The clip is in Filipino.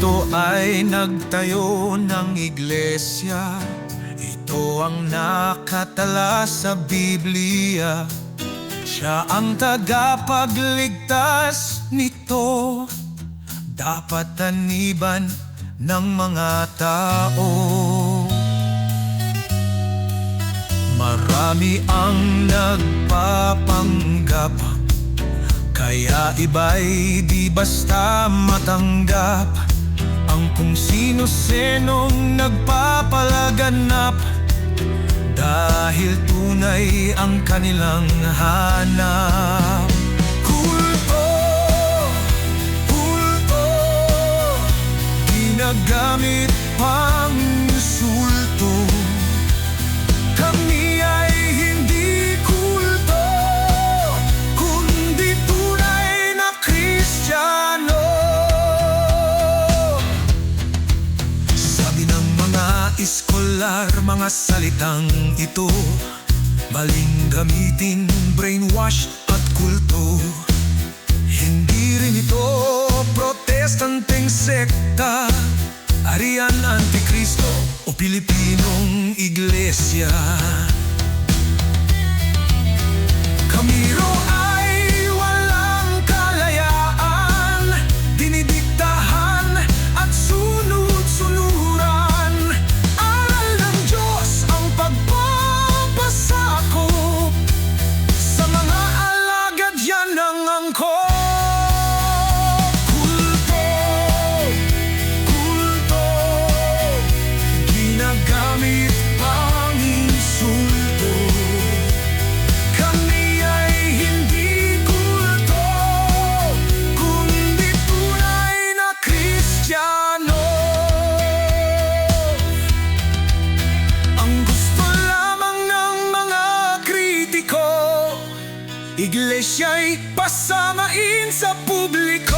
Kristo ay nagtayo ng iglesia. Ito ang nakatala sa Biblia. Siya ang tagapagligtas nito. Dapat taniban ng mga tao. Marami ang nagpapanggap Kaya iba'y di basta matanggap. Ang kung sino-sinong nagpapalaganap Dahil tunay ang kanilang hanap. Kulto, kulto Ginagamit pang insulto iskolar, mga salitang ito, maling gamitin, brainwash at kulto. Hindi rin ito protestanteng sekta. Arian Antikristo o Pilipinong Iglesia Iglesya'y pasamain sa publiko